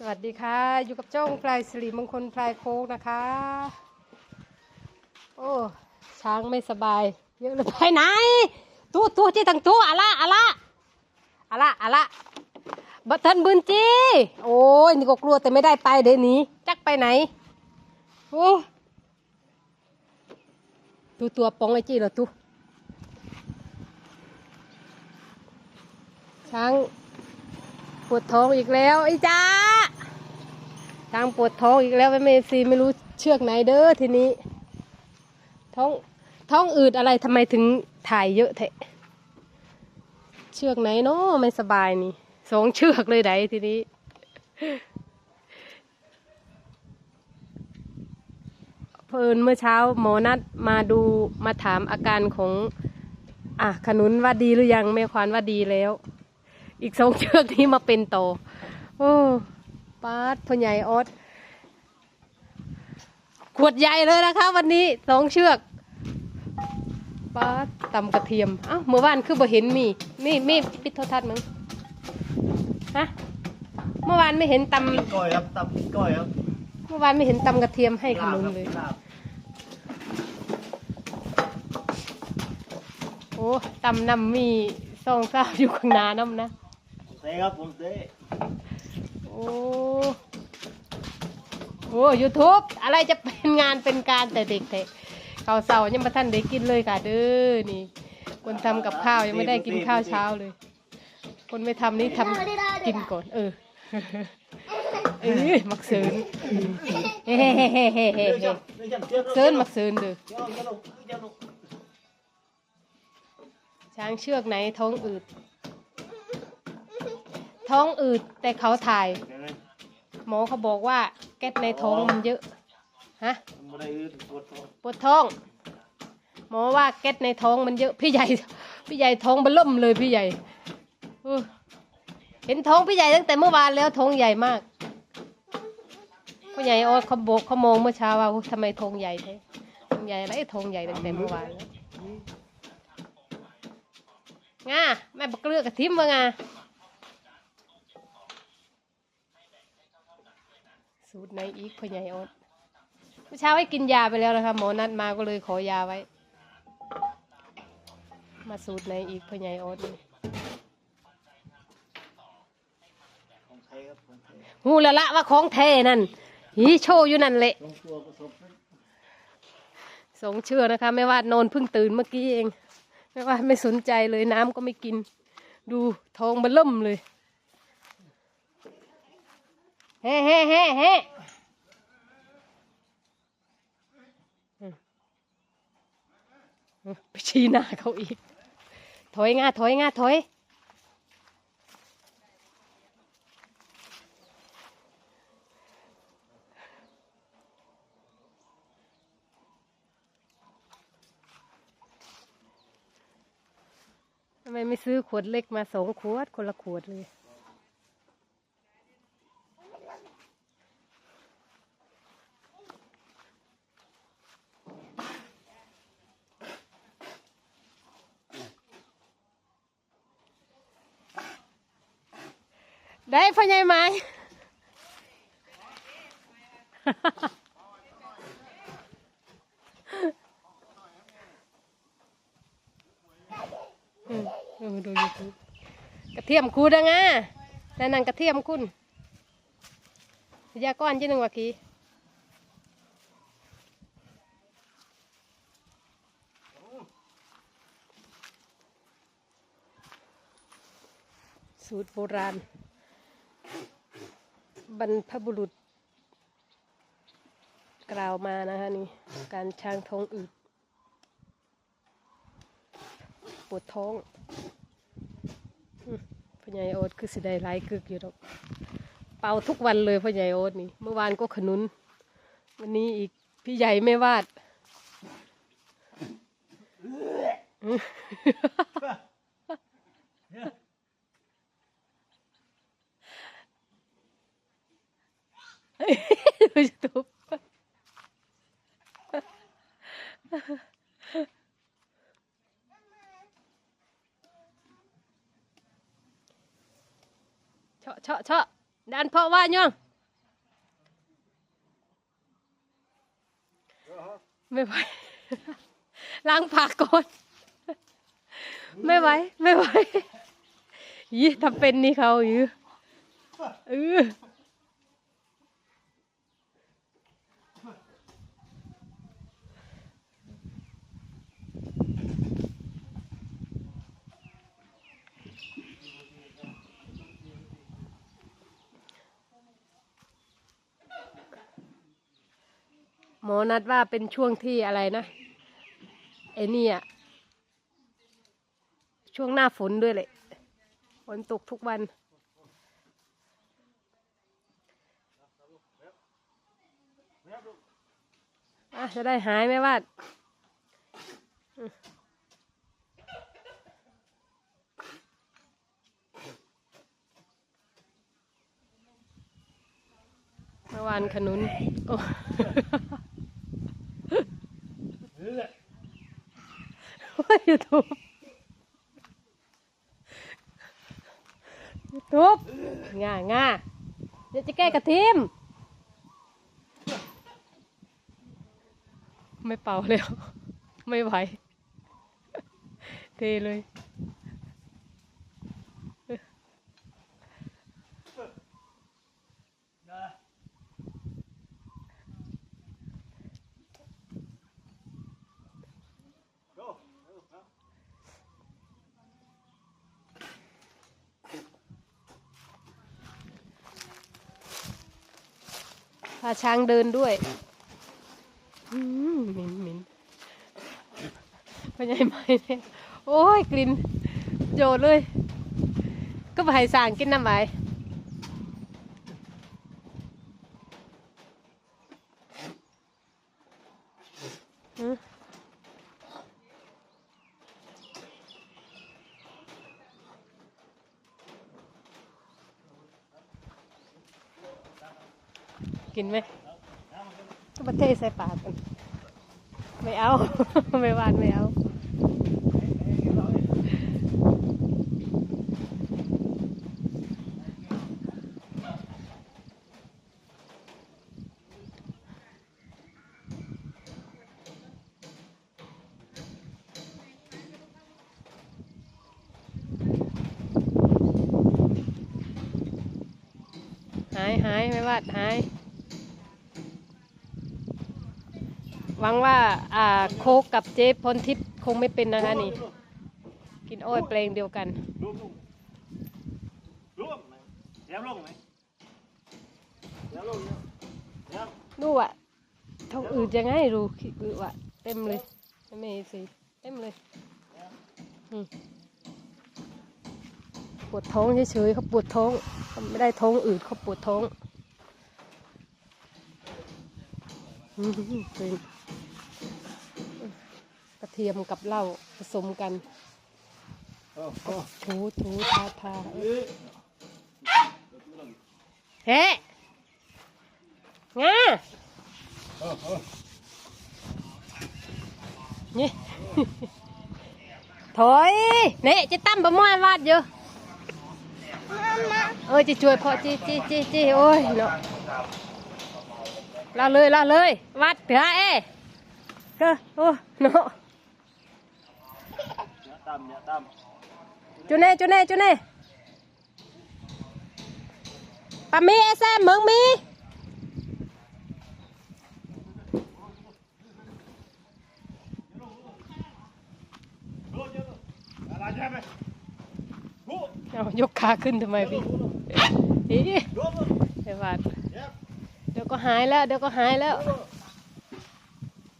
สวัสดีค่ะ อยู่กับจ้องพลายสิริมงคลพลายโค้กนะคะ โอ้ ช้างไม่สบาย เยอะเลยไปไหน ตัวตัวที่ตั้งตัวอะละอะละอะละอะละบัทันบุญจีโอ้ยนี่ก็กลัวแต่ไม่ได้ไปเดี๋ยวนี้ จักไปไหน โอ้ตูตัวปองไอจีเหรอตูช้าง ปวดท้องอีกแล้วไอ้จ้าช้างปวดท้องอีกแล้วแม่ซีไม่รู้เชือกไหนเด้อทีนี้ ท้องท้องอืดอะไรทำไมถึงถ่ายเยอะแทะเชือกไหนเนาะไม่สบายนี่สองเชือกเลยไดทีนี้เพลินเมื่อเช้าหมอนัดมาดูมาถามอาการของ อะขนุนว่าดีหรือยังแม่ควานว่าดีแล้ว อีกสองเชือกนี้มาเป็นต่อโอ้ปาดพ่อใหญ่ออสขวดใหญ่เลยนะคะ วันนี้สองเชือกปาดตำกระเทียมเอ้าเมื่อวานคือบ่เห็นมีมีมีปิดโทรทัศน์มั้งฮะเมื่อวานไม่เห็นตกินก้อยครับตับกินก้อยครับำเมื่อวานไม่เห็นตำกระเทียมให้ขนุนเลยลาบโอ้ตำนำมีซองเศร้าอยู่ข้างหน้าน้ำนะ เซ่ครับผมเซ่โอ้โหยูทูบอะไรจะเป็นงานเป็นการแต่เด็กแต่ข้าวเสายังมาท่านได้กินเลยค่ะเด้อนี่ คนทำกับข้าวยังไม่ได้กินข้าวเช้าเลย คนไม่ทำนี่ทำกินก่อน เออเออมักเซินเฮ้เฮ้เฮ้เฮ้เฮ้เฮ้เฮ้เซินมักเซินเด้อช้างเชือกไหนท้องอืด ท้องอืดแต่เขาถ่าย เดี๋ยวนะหมอเขาบอกว่าแก๊สในท้องมันเยอะฮะมันไม่ได้อืดปวดท้องปวดท้อง หมอว่าแก๊สในท้องมันเยอะพี่ใหญ่ พี่ใหญ่ท้องเบล่มเลยพี่ใหญ่เออเห็นท้องพี่ใหญ่ตั้งแต่เมื่อวานแล้วท้องใหญ่มากพี่ใหญ่ออสเขาบอกเขามองเมื่อเช้าว่าอุ๊ยทำไมท้องใหญ่แท้ท้องใหญ่อะไรท้องใหญ่ตั้งแต่เมื่อวานแล้วงาแม่บักเกลือกระทิมว่างา สูตรไหนอีกพ่อใหญ่ออสเมื่อเช้าให้กินยาไปแล้วนะคะหมอนัดมาก็เลยขอยาไว้ มาสูตรในอีกพอใหญายอดนี่ของไทหูละละว่าของแท้นั่นหีโชอยู่นั่นแหละสงเชื่อนะคะไม่ว่านอนเพิ่งตื่นเมื่อกี้เองไม่ว่าไม่สนใจเลยน้ำก็ไม่กิน ดูทองมันเริ่มเลย เฮ้เฮ้เฮ้เฮ้ไปชี้หน้าเขาอีก ถอยง่าถอยง่าถอย ทำไมไม่ซื้อขวดเล็กมาสองขวด คนละขวดเลย ได้พ่อใหญ่ไหมอืมเออดูยูทูบกระเทียมคูดังอะนั่นนั่นกระเทียมคุณยาก้อนจีหนึ่งวะกี้สูตรโบราณ บรรพบุรุษ กล่าวมานะคะนี่ การช้างท้องอืดปวดท้องอืมพ่อใหญ่โอ๊ตคือสิได้หลายกึกอยู่ดอก เป่าทุกวันเลยพ่อใหญ่โอ๊ตนี่ เมื่อวานก็ขนุน วันนี้อีกพี่ใหญ่ไม่วาด ชอชอชอบดันพ่อว่าย่องไม่ไหวล้างผักก่อนไม่ไหว ไม่ไหวยี่ทำเป็นนี่เขาอยู่เออ หมอนัดว่าเป็นช่วงที่อะไรนะไอ้นี่ยช่วงหน้าฝนด้วยเลยฝนตกทุกวัน อะ จะได้หายไหมวาดเมื่อวานขนุนโอ้ นี่แหละ ยูทูบยูทูบง่าง่าเดี๋ยวจะแก้กระทิมไม่เป่าแล้ว ไม่ไหว เทเลยาช้างเดินด้วยอืมหมินหมินพ่ใช่ไหมเนี่ยโอ้ยกลิ่นโยดเลย ก็ไปสร้างกินน้ำไหมอื กินไหมก็ประเทศใส่ปากกัน ไม่เอา ไม่วานไม่เอาหายหายไม่วาดหาย วังว่าอ่าโคกกับเจ๊พรทิพย์คงไม่เป็นนะคะนี่ กินอ้อยเปลงเดียวกัน ร่วมลงร่วมไหมเดี๋ยวลงไหมเดี๋ยวลงเนี่ยเดี๋ยวดูอะท้องอืดยังไงดูขี้อืดอะเต็มเลยไม่เห็นสิเต็มเลยอืมปวดท้องเฉยๆเขาปวดท้องเขาไม่ได้ท้องอืดเขาปวดท้องอืมเป็นกระ เทียมกับเหล้าผสมกันถูถูทาทาเฮ้งานี่ถอยนี่จะตั้มบะม่ววาดอยู่เออจะช่วยพ่อจีจีจีจีโอ้ยเนาะลาเลยลาเลยวัดเถอะเอ้ก็โอ้เนาะ อย่าตำอย่าตจุเน่จุเน่จุเน่ปามีเอแซมเมืองมีเยอายกขาขึ้นทำไมพี่เอ๊ะรู้รู้ไอ้วาดเดี๋ยวเดี๋ยวก็หายแล้ว เดี๋ยวก็หายแล้ว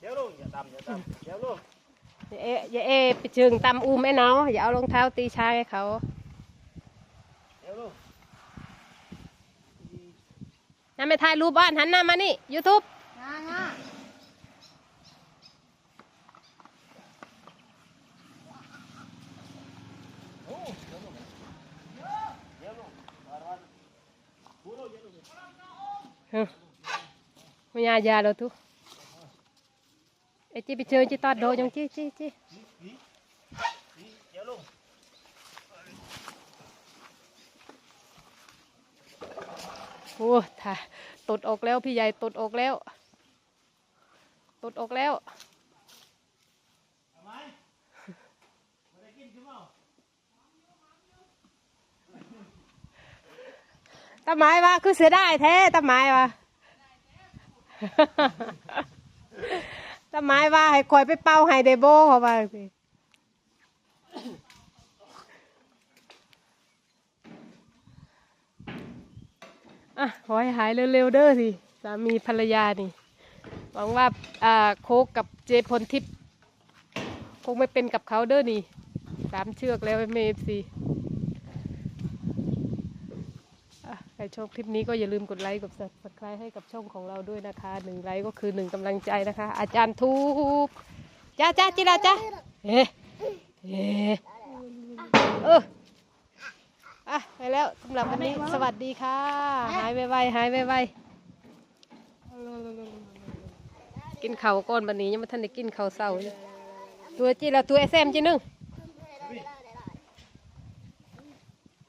เดี๋ยวลงอย่าตำอย่าตำเดี๋ยวลง อย่าเออย่าเอไปเชิงตำอูแม่เนาอย่าเอารองเท้าตีชายให้เขาเดี๋ยวลงนั่นไปถ่ายรูปบ้านหันหน้ามานี่ยูทูบโอ้เดี๋ยวลงเดี๋ยวลงวันวันรู้รู้เดี๋ยวลงไม่ยายาเราทุกไอ้จีไปเชิงจีตอดโดยังจีจีจีเดี๋ยวลงโอ้ถ่าตดออกแล้วพี่ใหญ่ตดออกแล้ว ตดออกแล้วทำไมไม่ได้กินใช่ไมตาไม้ว่าคือเสียได้แท้ตาไม้ว่า ตาไม้ว่าให้คอยไปเป่าให้เดโบเขาว่าสิอะขอให้หายเร็วๆเด้อสิสามีภรรยานี่หวังว่าอ่าโคกกับเจพลทิพย์คงไม่เป็นกับเขาเด้อนี่สามเชือกแล้วเมฟซีอะใคร ชอบคลิปนี้ก็อย่าลืมกดไลค์กด subscribe ให้กับช่องของเราด้วยนะคะหนึ่งไลค์ก็คือหนึ่งกำลังใจนะคะ อาจารย์ทูบจ้าจ้าจิราจ้าเอ๊ะเอเอออะไปแล้วสำหรับวันนี้สวัสดีค่ะ หายไวๆหายไวๆกินเข้าก่อนวันนี้ยังไม่ทันได้กินเข้าเศร้าตัวจีละตัวเอสเอ็มจีนึง